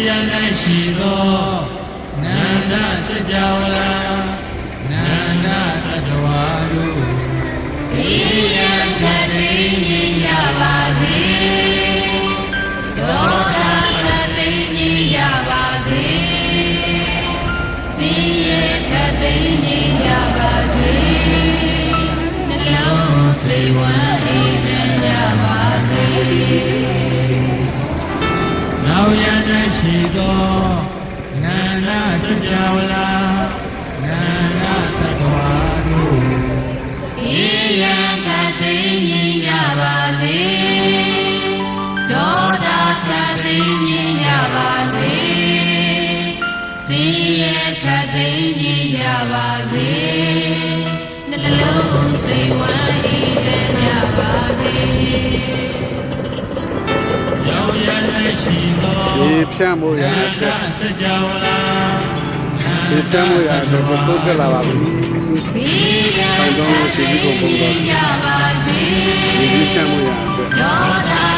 ရှိသောနန္ဒစကြဝဠာနန္ဒတတဝါတို့ဒီယံခတိငြိမ်းကြပါစေဒေါသခတိငြိမ်းကြပါစေစင်ရဲ့ခတိငြိမ်းကြပါစေနှလုံးစိတ်ဝမ်းအေးချမ်းကြပါစေ နောက်ရ၌ရှိသောနန္ဒစကြဝဠာနန္ဒတတဝါတို့ဒီယံခတိငြိမ်းကြပါစေဒေါသခတိငြိမ်းကြပါစေစင်ရဲ့ခတိငြိမ်းကြပါစေနှလုံးစိတ်ဝမ်း ဒီဖြန့်မှုရနတဲ့န္ဒအတွက်စကြဝဠာဒီဖြန့်မှုရတဲ့အတွက်တိုးတက်လာပါပြီဘိယံခတိငြိမ်းကြပါစေဒီဖြန့်မှုရတဲ့